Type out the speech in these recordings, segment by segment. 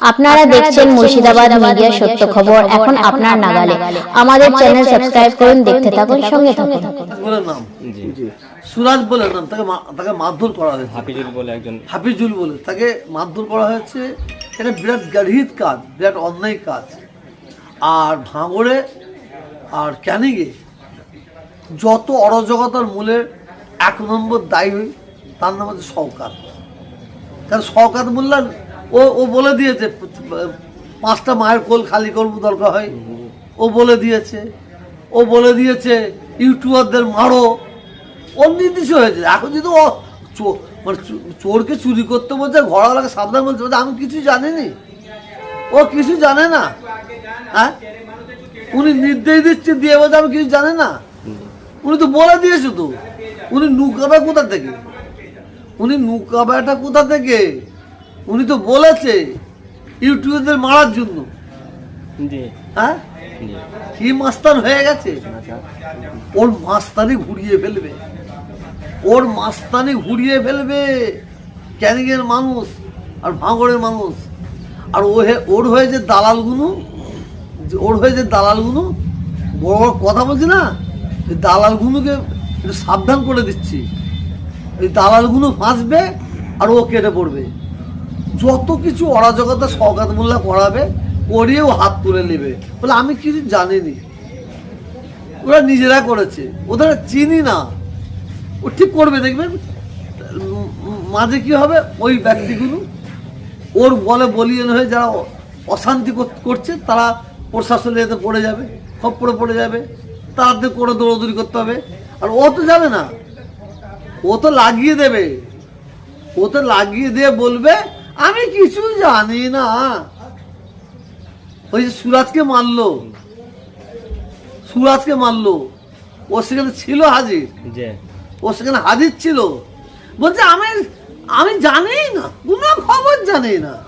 আপনারা দেখছেন মুর্শিদাবাদ মিডিয়া সত্য খবর। এখন আপনার নাগালে। আমাদের চ্যানেল সাবস্ক্রাইব করুন দেখতে থাকুন সঙ্গে থাকুন। বলে নাম। জি। সুরাজ বলে নাম তাকে তাকে মারধর করা হয়েছে। হাফিজুল বলে একজন। হাফিজুল বলে। তাকে মারধর করা হয়েছে। এটা বিরাট গাড়িত কাজ বিরাট অন্যায় কাজ। আর ভাঙড়ে আর ক্যানিংয়ে যত অরাজকতার মূলের এক নম্বর দায়ী হই তার নাম হচ্ছে শওকাত। কারণ শওকাত মোল্লা ও ও বলে দিয়েছে পাঁচটা মায়ের কোল খালি করব দরকার হয়। ও বলে দিয়েছে ও বলে দিয়েছে ইউটিউবারদের মারো। ওর নির্দিষ্ট হয়েছে। এখন যদি ও মানে চোরকে চুরি করতে বলছে ঘরওয়ালাকে সাবধান বলছে বলছে, আমি কিছু জানিনি। ও কিছু জানে না। হ্যাঁ? উনি নির্দেশ দিচ্ছে দিয়ে বলছে আমি কিছু জানে না। উনি তো বলে দিয়েছে তো। উনি নুকাবে কোথা থেকে? উনি নুকাবেটা কোথা থেকে? উনি তো বলেছে ইউটিউবদের মারার জন্য। হ্যাঁ? কি মাস্তান হয়ে গেছে? ওর মাস্তানি ঘুরিয়ে ফেলবে। ওর মাস্তানি ঘুরিয়ে ফেলবে। ক্যানিংয়ের মানুষ আর ভাঙড়ের মানুষ। আর ও ওর হয়ে যে দালালগুলো ওর হয়ে যে দালালগুলো বড় বড় কথা বলছি না? এই দালালগুলোকে একটু সাবধান করে দিচ্ছি। এই দালালগুলো ফাঁসবে আর ও কেটে পড়বে। যত কিছু অরাজকতা সৌগাত মোল্লা করাবে করিয়েও হাত তুলে নেবে। বলে আমি কিছু জানিনি। ওরা নিজেরা করেছে। ওদের চিনি না। ও ঠিক করবে দেখবেন মাঝে কি হবে? ওই ব্যক্তিগুলো ওর বলে বলিয়ান হয়ে যারা অশান্তি করছে, তারা প্রশাসনের এতে পড়ে যাবে, খপ্পরে পড়ে যাবে। তাদের করে দৌড়দৌড়ি করতে হবে। আর ও তো যাবে না। ও তো লাগিয়ে দেবে। ও তো লাগিয়ে দিয়ে বলবে আমি কিছু জানি না। ওই যে সুরাজকে মারলো। সুরাজকে মারলো। ও সেখানে ছিল হাজির। ও সেখানে হাজির ছিল। বলছে আমি আমি জানি না। কোনো খবর জানি না।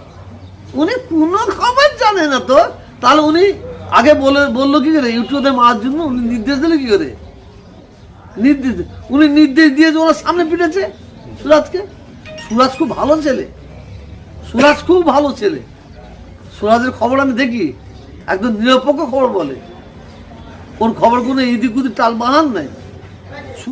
উনি কোনো খবর জানে না তো। তাহলে উনি আগে বলে বলল কি করে? ইউটিউবে মারার জন্য উনি নির্দেশ দিলে কি করে? নির্দেশ উনি নির্দেশ দিয়ে যে ওনার সামনে পিটেছে সুরাজকে। সুরাজ খুব ভালো ছেলে। সুরাজ খুব ভালো ছেলে। সুরাজের খবর আমি দেখি, একদম নিরপেক্ষ খবর বলে। ওর খবর কোনো ইদি উদিক টাল বাহান নাই।